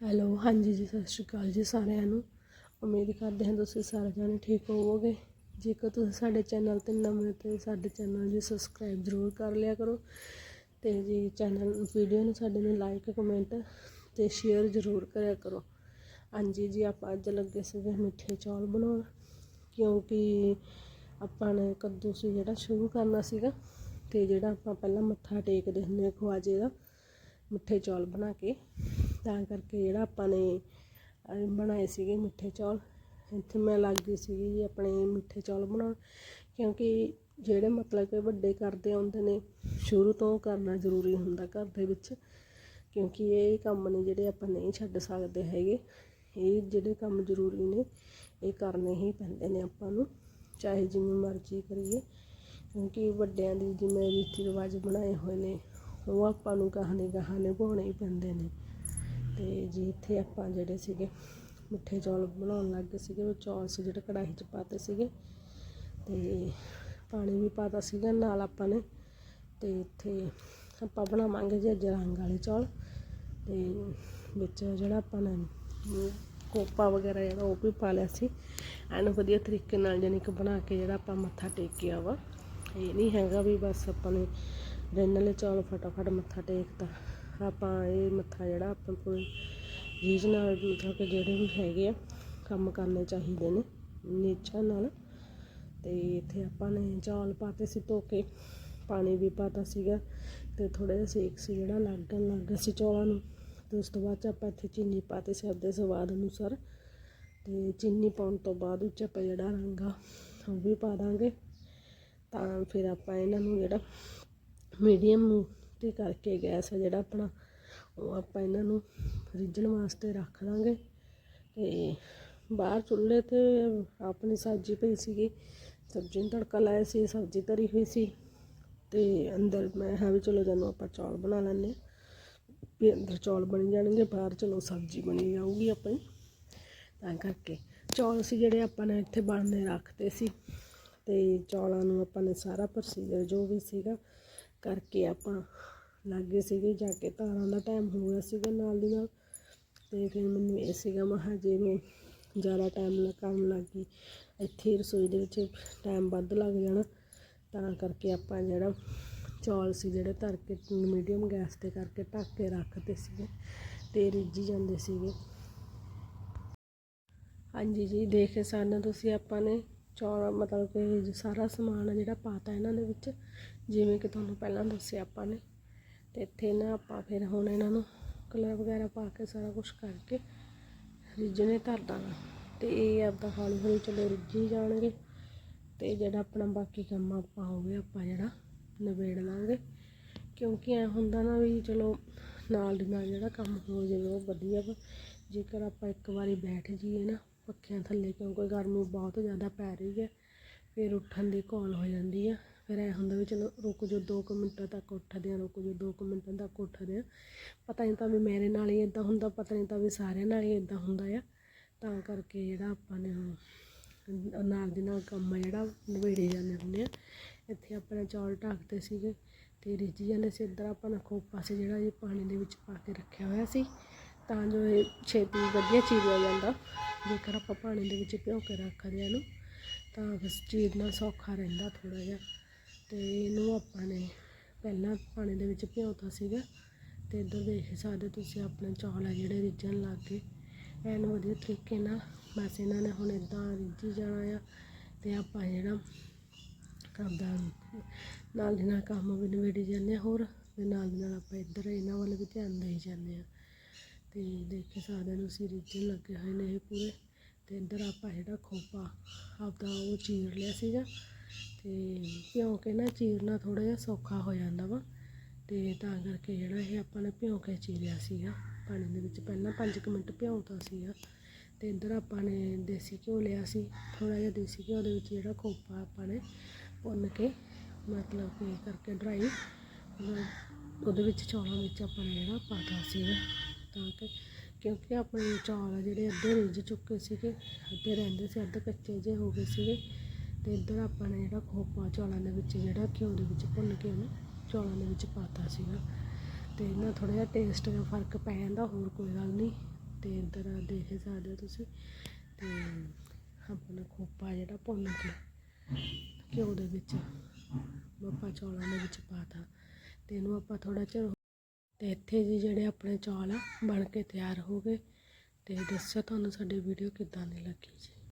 Hello, ਹਾਂਜੀ ਜੀ, ਸਤਿ ਸ਼੍ਰੀ ਅਕਾਲ ਜੀ ਸਾਰਿਆਂ ਨੂੰ। ਉਮੀਦ ਕਰਦੇ ਹਾਂ ਤੁਸੀਂ ਸਾਰੇ ਜਾਣੇ ਠੀਕ ਹੋਵੋਗੇ। ਜੇਕਰ ਤੁਸੀਂ ਸਾਡੇ ਚੈਨਲ ਤੇ ਨਵੇਂ ਤੇ ਸਾਡੇ ਚੈਨਲ ਜੀ ਸਬਸਕ੍ਰਾਈਬ ਜ਼ਰੂਰ ਕਰ ਲਿਆ ਕਰੋ ਤੇ ਜੀ ਚੈਨਲ, ਵੀਡੀਓ ਨੂੰ ਸਾਡੇ ਨੂੰ ਲਾਈਕ, ਕਮੈਂਟ ਤੇ ਸ਼ੇਅਰ ਜ਼ਰੂਰ ਕਰਿਆ ਕਰੋ। ਹਾਂਜੀ ਜੀ, ਆਪਾਂ ਅੱਜ ਲੱਗੇ ਸੀਗੇ ਮਿੱਠੇ ਚੌਲ ਬਣਾਉਣ, ਕਿਉਂਕਿ ਆਪਾਂ ਨੇ ਕੱਦੂ ਸੀ ਜਿਹੜਾ ਸ਼ੁਰੂ ਕਰਨਾ ਸੀਗਾ ਤੇ ਜਿਹੜਾ ਆਪਾਂ ਪਹਿਲਾਂ ਮੱਥਾ ਟੇਕਦੇ ਹੁੰਦੇ ਹਾਂ ਖਵਾਜੇ ਦਾ, ਮਿੱਠੇ ਚੌਲ ਬਣਾ ਕੇ। ਤਾਂ ਕਰਕੇ ਜਿਹੜਾ ਆਪਾਂ ਨੇ ਬਣਾਏ ਸੀਗੇ ਮਿੱਠੇ ਚੌਲ। ਇੱਥੇ ਮੈਂ ਲੱਗ ਗਈ ਸੀਗੀ ਜੀ ਆਪਣੇ ਮਿੱਠੇ ਚੌਲ ਬਣਾਉਣ। ਕਿਉਂਕਿ ਜਿਹੜੇ ਮਤਲਬ ਕਿ ਵੱਡੇ ਕਰਦੇ ਆਉਂਦੇ ਨੇ, ਸ਼ੁਰੂ ਤੋਂ ਕਰਨਾ ਜ਼ਰੂਰੀ ਹੁੰਦਾ ਘਰ ਦੇ ਵਿੱਚ। ਕਿਉਂਕਿ ਇਹ ਕੰਮ ਨੇ ਜਿਹੜੇ ਆਪਾਂ ਨਹੀਂ ਛੱਡ ਸਕਦੇ ਹੈਗੇ। ਇਹ ਜਿਹੜੇ ਕੰਮ ਜ਼ਰੂਰੀ ਨੇ, ਇਹ ਕਰਨੇ ਹੀ ਪੈਂਦੇ ਨੇ ਆਪਾਂ ਨੂੰ। ਚਾਹੇ ਜਿਵੇਂ ਮਰਜ਼ੀ ਕਰੀਏ। ਕਿਉਂਕਿ ਵੱਡਿਆਂ ਦੀ ਜਿਵੇਂ ਰੀਤੀ ਰਿਵਾਜ ਬਣਾਏ ਹੋਏ ਨੇ, ਉਹ ਆਪਾਂ ਨੂੰ ਕਹਾਣੀ ਗਾਹਾਂ ਨਿਭਾਉਣੇ ਹੀ ਪੈਂਦੇ ਨੇ। ਤੇ ਜੀ ਇੱਥੇ ਆਪਾਂ ਜਿਹੜੇ ਸੀਗੇ ਮਿੱਠੇ ਚੌਲ ਬਣਾਉਣ ਲੱਗ ਗਏ ਸੀਗੇ, ਉਹ ਚੌਲ ਸੀ ਜਿਹੜੇ ਕੜਾਹੀ 'ਚ ਪਾਤੇ ਸੀਗੇ। ਤੇ ਪਾਣੀ ਵੀ ਪਾਤਾ ਸੀਗਾ ਨਾਲ ਆਪਾਂ ਨੇ। ਤੇ ਇੱਥੇ ਆਪਾਂ ਬਣਾਵਾਂਗੇ ਜੀ ਅੱਜ ਰੰਗ ਵਾਲੇ ਚੌਲ। ਤੇ ਵਿੱਚ ਜਿਹੜਾ ਆਪਾਂ ਨੇ ਕੋਪਾ ਵਗੈਰਾ ਜਿਹੜਾ ਉਹ ਵੀ ਪਾ ਲਿਆ ਸੀ। ਐਨ ਵਧੀਆ ਤਰੀਕੇ ਨਾਲ ਜਾਣੀ ਕਿ ਬਣਾ ਕੇ ਜਿਹੜਾ ਆਪਾਂ ਮੱਥਾ ਟੇਕਿਆ ਵਾ ਇਹ ਨਹੀਂ ਹੈਗਾ ਵੀ ਬਸ ਆਪਾਂ ਨੇ ਰਿੰਨ ਵਾਲੇ ਚੌਲ ਫਟਾਫਟ ਮੱਥਾ ਟੇਕਤਾ। ਆਪਾਂ ਇਹ ਮੱਥਾ ਜਿਹੜਾ ਆਪਾਂ ਪੂਰੀ ਰੀਝ ਨਾਲ ਮਤਲਬ ਕਿ ਜਿਹੜੇ ਵੀ ਹੈਗੇ ਆ, ਕੰਮ ਕਰਨੇ ਚਾਹੀਦੇ ਨੇ ਨਿਸ਼ਚਾ ਨਾਲ। ਤੇ ਇੱਥੇ ਆਪਾਂ ਨੇ ਚੌਲ ਪਾਤੇ ਸੀ, ਧੋ ਕੇ ਪਾਣੀ ਵੀ ਪਾਤਾ ਸੀਗਾ ਤੇ ਥੋੜਾ ਜਿਹਾ ਸੇਕ ਸੀ ਜਿਹੜਾ, ਲੱਗਣ ਲੱਗ ਸੀ ਚੌਲਾਂ ਨੂੰ। ਤੇ ਉਸ ਤੋਂ ਬਾਅਦ 'ਚ ਆਪਾਂ ਇੱਥੇ ਚੀਨੀ ਪਾਤੇ ਸੀ ਆਪਦੇ ਸਵਾਦ ਅਨੁਸਾਰ। ਤੇ ਚੀਨੀ ਪਾਉਣ ਤੋਂ ਬਾਅਦ ਵਿੱਚ ਆਪਾਂ ਜਿਹੜਾ ਰੰਗ ਆ, ਉਹ ਵੀ ਪਾ ਦਾਂਗੇ। ਤਾਂ ਫਿਰ ਆਪਾਂ ਇਹਨਾਂ ਨੂੰ ਜਿਹੜਾ ਮੀਡੀਅਮ ਤੇ ਕਰਕੇ ਗੈਸ ਆ ਜਿਹੜਾ ਆਪਣਾ, ਉਹ ਆਪਾਂ ਇਹਨਾਂ ਨੂੰ ਰਿੱਝਣ ਵਾਸਤੇ ਰੱਖ ਦਾਂਗੇ। ਤੇ ਬਾਹਰ ਚੁੱਲ੍ਹੇ ਤੇ ਆਪਣੀ ਸਬਜ਼ੀ ਪਈ ਸੀਗੀ, ਸਬਜ਼ੀ ਨੂੰ ਤੜਕਾ ਲਾਇਆ ਸੀ, ਸਬਜ਼ੀ ਧਰੀ ਹੋਈ ਸੀ। ਤੇ ਅੰਦਰ ਮੈਂ ਹਾਂ ਵੀ ਚਲੋ ਜਾਨੂੰ ਆਪਾਂ ਚੌਲ ਬਣਾ ਲੈਂਦੇ ਹਾਂ, ਵੀ ਅੰਦਰ ਚੌਲ ਬਣੀ ਜਾਣਗੇ, ਬਾਹਰ ਚਲੋ ਸਬਜ਼ੀ ਬਣੀ ਜਾਊਗੀ ਆਪਣੀ। ਤਾਂ ਕਰਕੇ ਚੌਲ ਸੀ ਜਿਹੜੇ ਆਪਾਂ ਨੇ ਇੱਥੇ ਬਣਨੇ ਰੱਖਦੇ ਸੀ। ਤੇ ਚੌਲਾਂ ਨੂੰ ਆਪਾਂ ਨੇ ਸਾਰਾ ਪ੍ਰੋਸੀਜਰ ਜੋ ਵੀ ਸੀਗਾ ਕਰਕੇ ਆਪਾਂ ਲੱਗੇ ਸੀਗੇ, ਜਾ ਕੇ ਧਾਰਾਂ ਦਾ ਟਾਈਮ ਹੋ ਗਿਆ ਸੀਗਾ ਨਾਲ ਦੀ ਨਾਲ। ਤੇ ਫਿਰ ਮੈਨੂੰ ਇਹ ਸੀਗਾ ਮਹਾ ਜੇ ਮੈਂ ਜ਼ਿਆਦਾ ਟਾਈਮ ਲੱਗਣ ਲੱਗ ਗਈ, ਇੱਥੇ ਰਸੋਈ ਦੇ ਵਿੱਚ ਟਾਈਮ ਵੱਧ ਲੱਗ ਜਾਣਾ। ਤਾਂ ਕਰਕੇ ਆਪਾਂ ਜਿਹੜਾ ਚੌਲ ਸੀ, ਜਿਹੜੇ ਧਰ ਕੇ ਮੀਡੀਅਮ ਗੈਸ ਤੇ ਕਰਕੇ ਢੱਕ ਕੇ ਰੱਖਤੇ ਸੀਗੇ ਤੇ ਰਿੱਝੀ ਜਾਂਦੇ ਸੀਗੇ। ਹਾਂਜੀ ਜੀ, ਦੇਖ ਸਕਦੇ ਹੋ ਤੁਸੀਂ ਆਪਾਂ ਨੇ। ਚੌਲ, ਮਤਲਬ ਕਿ ਸਾਰਾ ਸਮਾਨ ਆ ਜਿਹੜਾ ਪਾਤਾ ਇਹਨਾਂ ਦੇ ਵਿੱਚ, ਜਿਵੇਂ ਕਿ ਤੁਹਾਨੂੰ ਪਹਿਲਾਂ ਦੱਸਿਆ ਆਪਾਂ ਨੇ। ਤੇ ਇੱਥੇ ਨਾ ਆਪਾਂ ਫਿਰ ਹੁਣ ਇਹਨਾਂ ਨੂੰ ਕਲਰ ਵਗੈਰਾ ਪਾ ਕੇ ਸਾਰਾ ਕੁਝ ਕਰਕੇ ਰਿੱਝਣੇ ਧਰ ਦਾਂਗਾ। ਤੇ ਇਹ ਆਪਦਾ ਹੌਲੀ ਹੌਲੀ ਚਲੋ ਰਿੱਝੀ ਜਾਣਗੇ। ਤੇ ਜਿਹੜਾ ਆਪਣਾ ਬਾਕੀ ਕੰਮ ਆਪਾਂ ਹੋਵੇ ਆਪਾਂ ਜਿਹੜਾ ਨਿਬੇੜ ਲਾਂਗੇ। ਕਿਉਂਕਿ ਐ ਹੁੰਦਾ ਨਾ ਵੀ ਚਲੋ ਨਾਲ ਦੀ ਨਾਲ ਜਿਹੜਾ ਕੰਮ ਹੋ ਜਾਵੇ ਉਹ ਵਧੀਆ ਵਾ। ਜੇਕਰ ਆਪਾਂ ਇੱਕ ਵਾਰੀ ਬੈਠ ਜਾਈਏ ਨਾ ਪੱਖਿਆਂ ਥੱਲੇ ਕਿਉਂਕਿ ਗਰਮੀ ਬਹੁਤ ਜ਼ਿਆਦਾ ਪੈ ਰਹੀ ਹੈ। ਫਿਰ ਉੱਠਣ ਦੀ ਘੋਲ ਹੋ ਜਾਂਦੀ ਆ। ਫਿਰ ਐ ਹੁੰਦਾ ਵੀ ਚਲੋ ਰੁਕ ਜੋ 2 ਮਿੰਟਾਂ ਤੱਕ ਉੱਠਦੇ ਆ, ਰੁਕ ਜੋ 2 ਮਿੰਟਾਂ ਤੱਕ ਉੱਠਦੇ ਆ। ਪਤਾ ਨਹੀਂ ਤਾਂ ਵੀ ਮੇਰੇ ਨਾਲ ਹੀ ਇਦਾਂ ਹੁੰਦਾ, ਪਤਾ ਨਹੀਂ ਤਾਂ ਵੀ ਸਾਰਿਆਂ ਨਾਲ ਹੀ ਇਦਾਂ ਹੁੰਦਾ ਆ। ਤਾਂ ਕਰਕੇ ਜਿਹੜਾ ਆਪਾਂ ਨੇ ਉਹ ਨਾਲ ਦੀ ਨਾਲ ਕੰਮ ਆ ਜਿਹੜਾ ਨਿਬੇੜੇ ਜਾਂਦੇ ਹੁੰਦੇ ਆ। ਇੱਥੇ ਆਪਣੇ ਚੌਲ ਢੱਕਦੇ ਸੀਗੇ ਤੇ ਰਿੱਝ ਜਾਂਦੇ ਸੀ। ਇੱਧਰ ਆਪਾਂ ਨੇ ਖੋਪਾ ਸੀ ਜਿਹੜਾ ਇਹ ਪਾਣੀ ਦੇ ਵਿੱਚ ਪਾ ਕੇ ਰੱਖਿਆ ਹੋਇਆ ਸੀ। ਤਾਂ ਜੋ ਇਹ ਛੇਤੀ ਵਧੀਆ ਚੀਰਿਆ ਜਾਂਦਾ। ਜੇਕਰ ਆਪਾਂ ਪਾਣੀ ਦੇ ਵਿੱਚ ਭਿਓ ਕੇ ਰੱਖਦੇ ਹਾਂ ਇਹਨੂੰ ਤਾਂ ਫਿਰ ਚੀਰਨਾ ਸੌਖਾ ਰਹਿੰਦਾ ਥੋੜਾ ਜਿਹਾ। ਤੇ ਇਹਨੂੰ ਆਪਾਂ ਨੇ ਪਹਿਲਾਂ ਪਾਣੀ ਦੇ ਵਿੱਚ ਭਿਓਤਾ ਸੀਗਾ। ਤੇ ਇੱਧਰ ਦੇਖ ਸਕਦੇ ਤੁਸੀਂ ਆਪਣੇ ਚੌਲ ਆ ਜਿਹੜੇ ਰਿੱਝਣ ਲੱਗ ਗਏ। ਐਨ ਵਧੀਆ ਤਰੀਕੇ ਨਾਲ ਬਸ ਇਹਨਾਂ ਨੇ ਹੁਣ ਇਦਾਂ ਰਿੱਝੀ ਜਾਣਾ ਆ ਤੇ ਆਪਾਂ ਜਿਹੜਾ ਆਪਦਾ ਨਾਲ ਦੀ ਨਾਲ ਕੰਮ ਵੀ ਨਿਬੇੜੀ ਜਾਂਦੇ ਹਾਂ ਹੋਰ। ਤੇ ਨਾਲ ਦੀ ਨਾਲ ਆਪਾਂ ਇੱਧਰ ਇਹਨਾਂ ਵੱਲ ਵੀ ਧਿਆਨ ਦੇਈ ਜਾਂਦੇ ਹਾਂ। ਤੇ ਦੇਖੇ ਸਾਰਿਆਂ ਨੂੰ ਅਸੀਂ ਰਿੱਝਣ ਲੱਗੇ ਹੋਏ ਨੇ ਇਹ ਪੂਰੇ। ਤੇ ਇੱਧਰ ਆਪਾਂ ਜਿਹੜਾ ਖੋਪਾ ਆਪਦਾ ਉਹ ਚੀਰ ਲਿਆ ਸੀਗਾ। ਤੇ ਕੇ ਨਾ ਚੀਰਨਾ ਥੋੜਾ ਜਿਹਾ ਸੌਖਾ ਹੋ ਜਾਂਦਾ ਵਾ। ਤੇ ਤਾਂ ਕਰਕੇ ਜਿਹੜਾ ਇਹ ਆਪਾਂ ਨੇ ਭਿਉਂ ਕੇ ਚੀਰਿਆ ਸੀਗਾ। ਪਾਣੀ ਦੇ ਵਿੱਚ ਪਹਿਲਾਂ 5 ਮਿੰਟ ਭਿਉਂਤਾ ਸੀਗਾ। ਤੇ ਇੱਧਰ ਆਪਾਂ ਨੇ ਦੇਸੀ ਘਿਓ ਲਿਆ ਸੀ। ਥੋੜਾ ਜਿਹਾ ਦੇਸੀ ਘਿਓ ਦੇ ਵਿੱਚ ਜਿਹੜਾ ਖੋਪਾ ਆਪਾਂ ਨੇ ਭੁੰਨ ਕੇ ਮਤਲਬ ਕਿ ਕਰਕੇ ਡਰਾਈ, ਉਹਦੇ ਵਿੱਚ ਚੌਲਾਂ ਵਿੱਚ ਆਪਾਂ ਨੇ ਜਿਹੜਾ ਪਾਤਾ ਸੀਗਾ। ਤਾਂ ਕਿ, ਕਿਉਂਕਿ ਆਪਣੇ ਚੌਲ ਆ ਜਿਹੜੇ ਅੱਧੇ ਰਿੱਝ ਚੁੱਕੇ ਸੀਗੇ ਅੱਧੇ ਰਹਿੰਦੇ ਸੀ ਅੱਧੇ ਕੱਚੇ ਜਿਹੇ ਹੋ ਗਏ ਸੀਗੇ ਅਤੇ ਇੱਧਰ ਆਪਾਂ ਨੇ ਜਿਹੜਾ ਖੋਪਾ ਚੌਲਾਂ ਦੇ ਵਿੱਚ, ਜਿਹੜਾ ਘਿਓ ਦੇ ਵਿੱਚ ਭੁੰਨ ਕੇ ਉਹਨੂੰ ਚੌਲਾਂ ਦੇ ਵਿੱਚ ਪਾਤਾ ਸੀਗਾ। ਅਤੇ ਇਹਨਾਂ ਥੋੜ੍ਹਾ ਜਿਹਾ ਟੇਸਟ ਦਾ ਫ਼ਰਕ ਪੈ ਜਾਂਦਾ, ਹੋਰ ਕੋਈ ਗੱਲ ਨਹੀਂ। ਅਤੇ ਇੱਧਰ ਦੇਖ ਸਕਦੇ ਹੋ ਤੁਸੀਂ ਅਤੇ ਆਪਣਾ ਖੋਪਾ ਜਿਹੜਾ ਭੁੰਨ ਕੇ ਘਿਓ ਦੇ ਵਿੱਚ ਆਪਾਂ ਚੌਲਾਂ ਦੇ ਵਿੱਚ ਪਾਤਾ। ਅਤੇ ਇਹਨੂੰ ਆਪਾਂ ਥੋੜ੍ਹਾ ਚਿਰ ਅਤੇ ਇੱਥੇ ਜੀ ਜਿਹੜੇ ਆਪਣੇ ਚੌਲ ਆ, ਬਣ ਕੇ ਤਿਆਰ ਹੋ ਗਏ। ਅਤੇ ਦੱਸੋ ਤੁਹਾਨੂੰ ਸਾਡੀ ਵੀਡੀਓ ਕਿੱਦਾਂ ਦੀ ਲੱਗੀ ਜੀ।